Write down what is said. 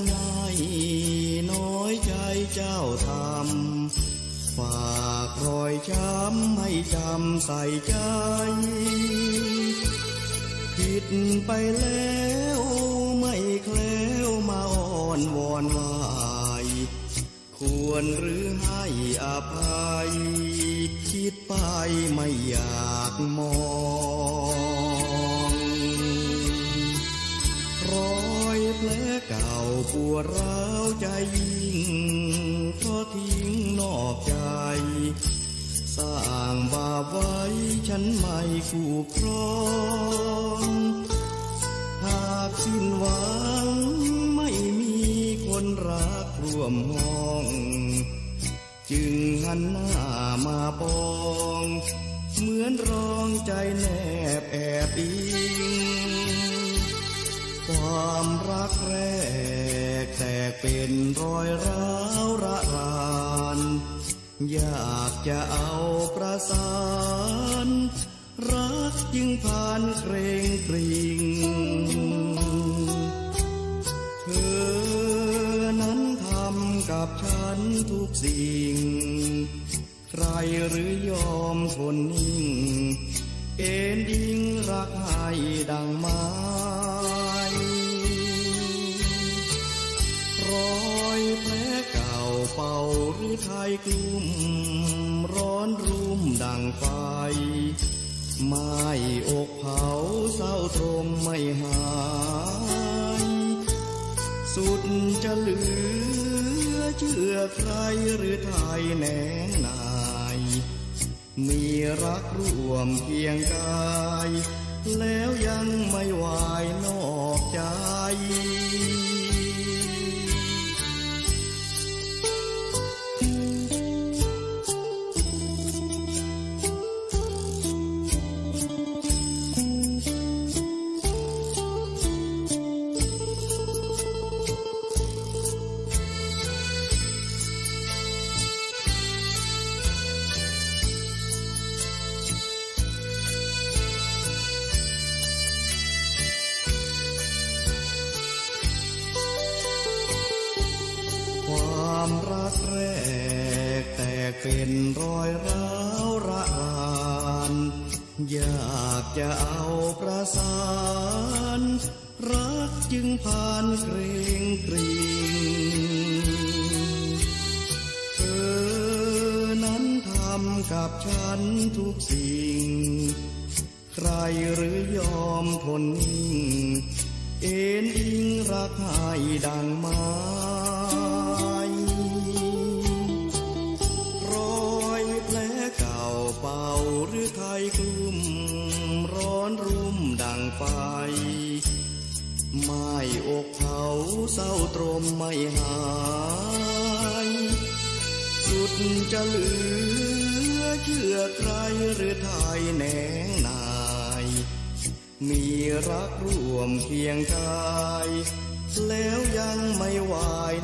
นให้น้อยใจเจ้าทำฝากรอยช้ำให้จำใส่ใจ ผิดไปแล้วไม่แคล้วมาอ้อนวอนวายควรหรือให้อภัย คิดไปไม่อยากมอง แผลเก่าปวดร้าวใจยิ่งเพราะทิ้งนอกใจ สร้างบาปไว้ฉันไม่คู่ครองหากสิ้นหวังไม่มีคนรักร่วมห้อง จึงหันหน้ามาปอง เหมือนร้องใจแนบแอบอิง กแรกแตกเป็นรอยร้าวระรานอยากจะเอาประสาน รักจึงผ่านเกรงกริงเธอนั้นทำกับฉันทุกสิ่ง ใครหรือยอมทนนิ่ง เอ็นยิ่งรักให้ดังม้ร เป่าหรือไทยกลุ่มร้อนรุ่มดังไฟไม่อกเผาเศร้าตรมไม่หาย สุดจะเหลือเชื่อใครหรือไทยแหนงนาย มีรักร่วมเคียงกาย แล้วยังไม่วา ความรักแรก แตกเป็นรอยร้าวระรานอยากจะเอาประสาน รักจึงผ่านเกรงกริงเธอนั้นทำกับฉันทุกสิ่ง ใครหรือยอมทนนิ่ง เอ็นอิงรักให้ดังม้ร ไฟไม่อกเผาเศร้าตรมไม่หายสุดจะเหลือเชื่อใครหรือไทยแหนงนาย มีรักร่วมเคียงกาย แล้วยังไม่วาย